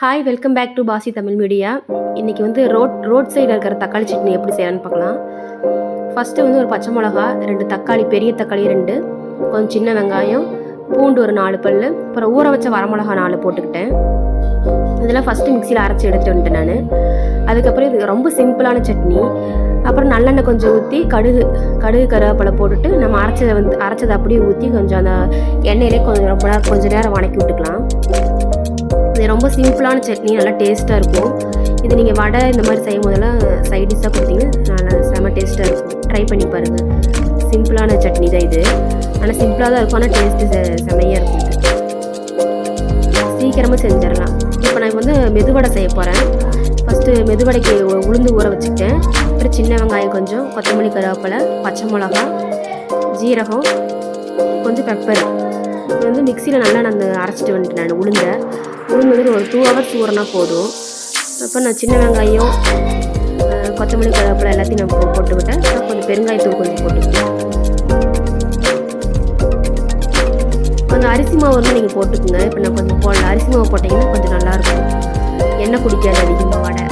Hi welcome back to பாசி Tamil media இன்றைக்கி வந்து ரோட் ரோட் சைடில் இருக்கிற தக்காளி சட்னி எப்படி செய்யலான்னு பார்க்கலாம். ஃபஸ்ட்டு வந்து ஒரு பச்சை மிளகா ரெண்டு தக்காளி பெரிய தக்காளி ரெண்டு கொஞ்சம் சின்ன வெங்காயம் பூண்டு ஒரு நாலு பல் அப்புறம் ஊற வச்ச வரமிளகா நாலு போட்டுக்கிட்டேன். இதெல்லாம் ஃபஸ்ட்டு மிக்சியில் அரைச்சி எடுத்துட்டு வந்துட்டேன் நான். அதுக்கப்புறம் இது ரொம்ப சிம்பிளான சட்னி. அப்புறம் நல்லெண்ணெய் கொஞ்சம் ஊற்றி கடுகு கடுகு கருவேப்பிலை போட்டுட்டு நம்ம அரைச்சதை வந்து அரைச்சதை அப்படியே ஊற்றி கொஞ்சம் அந்த எண்ணெயிலே கொஞ்சம் ரொம்ப நேரம் கொஞ்சம் நேரம் வணக்கி விட்டுக்கலாம். இது ரொம்ப சிம்பிளான சட்னி நல்லா டேஸ்ட்டாக இருக்கும். இது நீங்கள் வடை இந்த மாதிரி செய்யும் போதெல்லாம் சைடிஷாக கொடுத்தீங்கன்னா நல்லா செம டேஸ்ட்டாக இருக்கும். ட்ரை பண்ணி பாருங்கள் சிம்பிளான சட்னி தான் இது. ஆனால் சிம்பிளாக தான் இருக்கும். ஆனால் டேஸ்ட்டு செமையாக இருக்கும் சீக்கிரமாக செஞ்சிடலாம். இப்போ நான் வந்து மெதுவடை செய்ய போகிறேன் ஃபஸ்ட்டு மெதுவடைக்கு உளுந்து ஊற வச்சுக்கிட்டேன். அப்புறம் சின்ன வெங்காயம் கொஞ்சம் கொத்தமல்லி கருவேப்பிலை பச்சை மிளகா ஜீரகம் கொஞ்சம் பெப்பர் இது வந்து மிக்சியில் நல்லா நான் அரைச்சிட்டு வந்துட்டேன் நான் உளுந்த. உளுந்து வந்து ஒரு டூ ஹவர்ஸ் ஊறினா போதும். அப்போ நான் சின்ன வெங்காயம் கொத்தமல்லி கருவேப்பிலை எல்லாத்தையும் நான் போட்டு விட்டேன் அப்புறம் கொஞ்சம் பெருங்காயத்தூள் கொஞ்சம் போட்டுக்கிட்டேன் கொஞ்சம் அரிசி மாவு வந்து நீங்கள் போட்டுக்கோங்க. இப்போ நான் கொஞ்சம் போடல. அரிசி மாவு போட்டிங்கன்னா கொஞ்சம் நல்லாயிருக்கும் எண்ணெய் குடிக்காது அதிகமாக வடை.